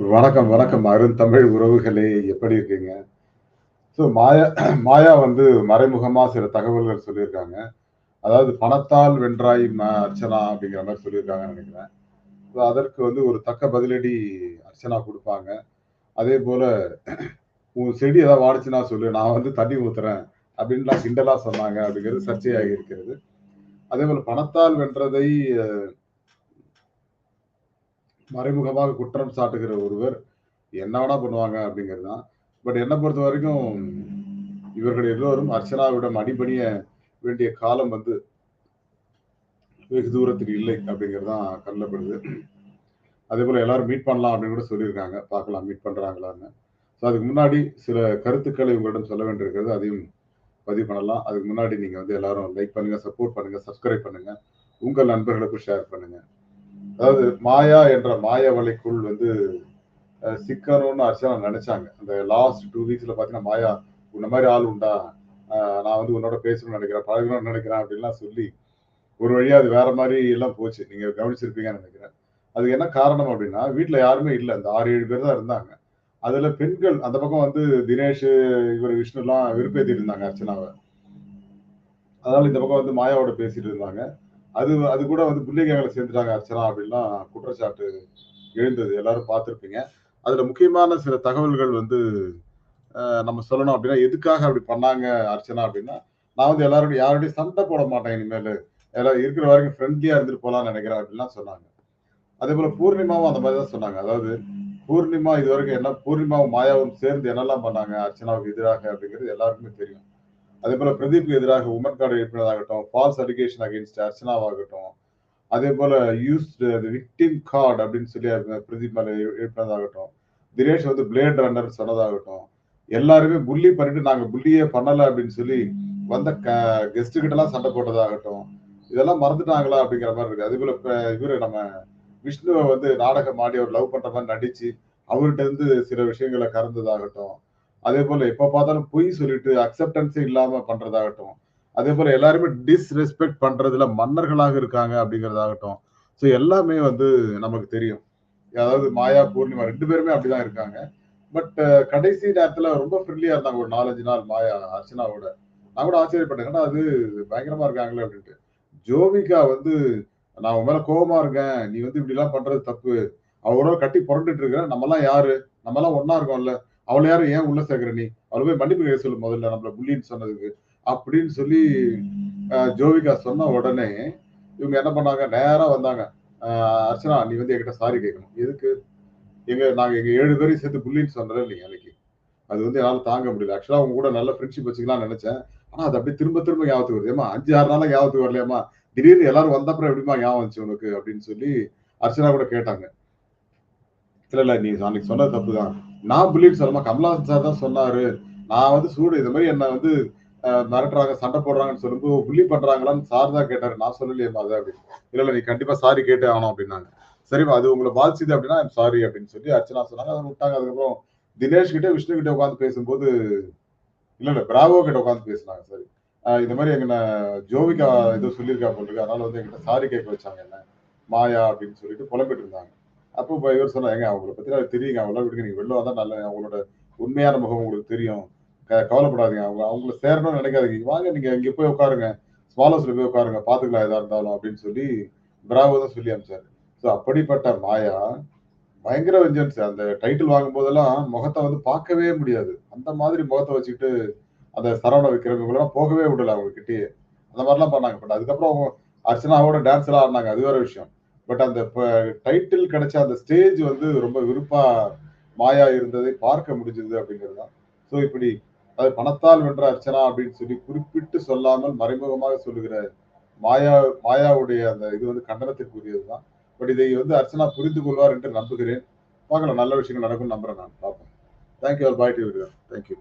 வணக்கம், வணக்கம். அருந்தமிழ் உறவுகளே! எப்படி இருக்கீங்க? ஸோ மாயா மாயா வந்து மறைமுகமா சில தகவல்கள் சொல்லியிருக்காங்க. அதாவது "பணத்தால் வென்றாய் ம அர்ச்சனா" அப்படிங்கிற மாதிரி சொல்லியிருக்காங்கன்னு நினைக்கிறேன் ஸோ அதற்கு வந்து ஒரு தக்க பதிலடி அர்ச்சனா கொடுப்பாங்க அதே போல் "உன் செடி ஏதாவது வாடிச்சுன்னா சொல்லு, நான் வந்து தண்ணி ஊத்துறேன்" அப்படின்லாம் கிண்டலா சொன்னாங்க அப்படிங்கிறது சர்ச்சையாகி இருக்கிறது. அதே போல் பணத்தால் வென்றதை மறைமுகமாக குற்றம் சாட்டுகிற ஒருவர் என்ன வேணா பண்ணுவாங்க அப்படிங்கிறது தான். பட் என்னை பொறுத்த வரைக்கும் இவர்கள் எல்லோரும் அர்ச்சனாவிடம் அடிபணிய வேண்டிய காலம் வந்து வெகு தூரத்தில் இல்லை அப்படிங்கிறது தான் கருதப்படுது. அதேபோல எல்லாரும் மீட் பண்ணலாம் அப்படின்னு கூட சொல்லியிருக்காங்க. பார்க்கலாம் மீட் பண்ணுறாங்களான்னு ஸோ அதுக்கு முன்னாடி சில கருத்துக்களை உங்களிடம் சொல்ல வேண்டியிருக்கிறது. அதையும் பதிவு பண்ணலாம். அதுக்கு முன்னாடி நீங்கள் வந்து எல்லாரும் லைக் பண்ணுங்கள் சப்போர்ட் பண்ணுங்கள் சப்ஸ்கிரைப் பண்ணுங்க. உங்கள் நண்பர்களுக்கும் ஷேர் பண்ணுங்கள் அதாவது மாயா என்ற மாய வலைக்குள் வந்து சிக்கணும்னு அர்ச்சனா நினைச்சாங்க அந்த லாஸ்ட் டூ வீக்ஸ்ல பார்த்தீங்கன்னா, "மாயா உன்ன மாதிரி ஆள் உண்டா? நான் வந்து உன்னோட பேசணும்னு நினைக்கிறேன் பழகணும்னு நினைக்கிறேன் அப்படின்லாம் சொல்லி, ஒரு வழியா அது வேற மாதிரி எல்லாம் போச்சு. நீங்க கவனிச்சிருப்பீங்கன்னு நினைக்கிறேன் அதுக்கு என்ன காரணம் அப்படின்னா, வீட்டுல யாருமே இல்லை அந்த 6, 7 பேர் தான் இருந்தாங்க. அதுல பெண்கள் அந்த பக்கம் வந்து தினேஷ் இவரு விஷ்ணுலாம் வெறுப்பேத்திட்டு இருந்தாங்க அர்ச்சனாவை அதனால இந்த பக்கம் வந்து மாயாவோட பேசிட்டு இருந்தாங்க. அது அது கூட வந்து புள்ளி சேர்ந்துட்டாங்க அர்ச்சனா அப்படின்லாம் குற்றச்சாட்டு எழுந்தது. எல்லாரும் பார்த்துருப்பீங்க அதுல முக்கியமான சில தகவல்கள் வந்து நம்ம சொல்லணும் அப்படின்னா, எதுக்காக அப்படி பண்ணாங்க அர்ச்சனா அப்படின்னா, "நான் வந்து எல்லாரோடையும் யாரோடையும் சண்டை போட மாட்டேன் இனிமேல் எல்லாரும் இருக்கிற வரைக்கும் ஃப்ரெண்ட்லியா இருந்துட்டு போலாம்னு நினைக்கிறேன் அப்படின்லாம் சொன்னாங்க. அதே போல பூர்ணிமாவும் அந்த மாதிரி தான் சொன்னாங்க. அதாவது பூர்ணிமா இதுவரைக்கும் என்ன பூர்ணிமாவும், மாயாவும் சேர்ந்து என்னெல்லாம் பண்ணாங்க அர்ச்சனாவுக்கு எதிராக அப்படிங்கிறது எல்லாருக்குமே தெரியும். அதே போல பிரதீப்க்கு எதிராக வுமன் கார்ட் எழுப்பினதாகட்டும், ஃபால்ஸ் அலிகேஷன் அகைன்ஸ்ட் அர்ச்சனாவாகட்டும், அதேபோல யூஸ்டு த விக்டிம் கார்டு அப்படின்னு சொல்லி பிரதீப் மேல எழுப்பினதாகட்டும், தினேஷ் வந்து பிளேட் ரன்னர் சொன்னதாகட்டும், எல்லாருமே புள்ளி பண்ணிட்டு நாங்க புள்ளியே பண்ணல அப்படின்னு சொல்லி வந்த க கெஸ்ட் எல்லாம் சண்டை போட்டதாகட்டும், இதெல்லாம் மறந்துட்டாங்களா அப்படிங்கிற மாதிரி இருக்கு. அதேபோல இப்ப இவரு நம்ம விஷ்ணுவை வந்து நாடகம் ஆடி அவர் லவ் பண்ற மாதிரி நடிச்சு, அவர்கிட்ட இருந்து சில விஷயங்கள கறந்ததாகட்டும், அதே போல எப்ப பார்த்தாலும் பொய் சொல்லிட்டு அக்செப்டன்ஸே இல்லாம பண்றதாகட்டும், அதேபோல எல்லாருமே டிஸ்ரெஸ்பெக்ட் பண்றதுல மன்னர்களாக இருக்காங்க அப்படிங்கிறதாகட்டும். ஸோ எல்லாமே வந்து நமக்கு தெரியும். அதாவது மாயா, பூர்ணிமா ரெண்டு பேருமே அப்படிதான் இருக்காங்க. பட் கடைசி நேரத்துல ரொம்ப ஃப்ரெண்ட்லியா இருந்தாங்க ஒரு 4, 5 நாள் மாயா அர்ச்சனாவோட. நான் கூட ஆச்சரியப்பட்டேன். என்னடா அது பயங்கரமா இருக்காங்களே அப்படின்ட்டு. ஜோவிகா வந்து "நான் உன் மேல கோபமா இருக்கேன். நீ வந்து இப்படிலாம் பண்றது தப்பு. அவரோட கட்டி புரண்டுட்டு இருக்கிற. நம்மலாம் யாரு? நம்மலாம் ஒன்னா இருக்கோம்ல. அவளை யாரும் ஏன் உள்ள சேர்க்கிற நீ? அவளை போய் மன்னிப்பு கேட்க சொல்லு முதல்ல நம்மள புள்ளின்னு சொன்னதுக்கு" அப்படின்னு சொல்லி ஜோவிகா சொன்ன உடனே, இவங்க என்ன பண்ணாங்க, நேரா வந்தாங்க. அர்ச்சனா நீ வந்து எங்கிட்ட சாரி கேட்கணும்." "எதுக்கு?" "எங்க நாங்க எங்க ஏழு பேரையும் சேர்த்து புள்ளின்னு சொன்னேன்ல நீ அன்னைக்கு. அது வந்து என்னால தாங்க முடியல. ஆக்சுவலா உங்க கூட நல்ல ஃப்ரெண்ட்ஷிப் வச்சுக்கலாம்னு நினைச்சேன் ஆனா அது அப்படியே திரும்ப திரும்ப ஞாபகத்துக்கு வருது. ஏம்மா 5, 6 நாளா ஞாபகத்துக்கு வரலையாம்மா? திடீர்னு எல்லாரும் வந்த அப்புறம் எப்படிம்மா ஞாபகம் வந்துச்சு உனக்கு?" அப்படின்னு சொல்லி அர்ச்சனா கூட கேட்டாங்க. "இல்ல, இல்ல நீ அன்னைக்கு சொன்னது தப்பு தான். நான் புல்லின்னு சொல்லமா, கமலஹாசன் சார் தான் சொன்னாரு. நான் வந்து சூடு இந்த மாதிரி என்ன வந்து மிரட்டுறாங்க, சண்டை போடுறாங்கன்னு சொல்லும்போது, புள்ளி பண்றாங்களான்னு சார் தான் கேட்டாரு. நான் சொல்லலையேமா அத" அப்படின்னு. "இல்ல, இல்ல நீ கண்டிப்பா சாரி கேட்டே ஆகணும்" அப்படின்னாங்க. "சரிம்மா அது உங்களை பாதிச்சது அப்படின்னா சாரி" அப்படின்னு சொல்லி அர்ச்சனா சொன்னாங்க. அதை விட்டாங்க. அதுக்கப்புறம் தினேஷ் கிட்ட, விஷ்ணு கிட்ட உட்காந்து பேசும்போது இல்ல, இல்ல பிராவோ கிட்ட உட்காந்து பேசுனாங்க. சாரி. இந்த மாதிரி எங்கன ஜோவிகா ஏதோ சொல்லியிருக்கா போட்டுருக்கு அதனால வந்து எங்கிட்ட சாரி கேட்க வச்சாங்க என்ன. மாயா அப்படின்னு சொல்லிட்டு புலம்பிட்டு இருந்தாங்க. அப்போ இவர் இவரு சொன்னாரு, "ஏங்க அவங்கள பத்தி எனக்கு தெரியுங்க. அவங்களாம் விடுங்க. நீங்க வெளில வந்தா நல்ல அவங்களோட உண்மையான முகம் உங்களுக்கு தெரியும். க கவலைப்படாதீங்க. அவங்க அவங்கள சேரணும்னு நினைக்காதீங்க வாங்க நீங்க இங்க போய் உட்காருங்க. ஸ்மால் ஹவுஸ்ல போய் உட்காருங்க. பார்த்துக்கலாம் எதா இருந்தாலும்" அப்படின்னு சொல்லி பிராவோ தான் சொல்லி அனுப்பிச்சாரு. ஸோ அப்படிப்பட்ட மாயா, பயங்கர வெஞ்சன்ஸ். அந்த டைட்டில் வாங்கும்போதெல்லாம் முகத்தை வந்து பார்க்கவே முடியாது. அந்த மாதிரி முகத்தை வச்சுக்கிட்டு, அந்த சரவண விக்ரம் போகவே விடல அவங்க கிட்டேயே அந்த மாதிரிலாம் பண்ணாங்க. பட் அதுக்கப்புறம் அவங்க அர்ச்சனாவோட எல்லாம் ஆடினாங்க அது வேற விஷயம். பட் அந்த ப டைட்டில் கிடைச்ச அந்த ஸ்டேஜ் வந்து ரொம்ப விருப்பா மாயா இருந்ததை பார்க்க முடிஞ்சது அப்படிங்கிறது தான். ஸோ இப்படி அது "பணத்தால் வென்ற அர்ச்சனா" அப்படின்னு சொல்லி குறிப்பிட்டு சொல்லாமல் மறைமுகமாக சொல்லுகிற மாயா மாயாவுடைய அந்த இது வந்து கண்டனத்திற்குரியது தான். பட் இதை வந்து அர்ச்சனா புரிந்து கொள்வார் என்று நம்புகிறேன். பார்க்கலாம் நல்ல விஷயங்கள் நடக்கும்னு நம்புறேன் நான். பார்ப்போம். Thank you all. Bye too thank you thank you.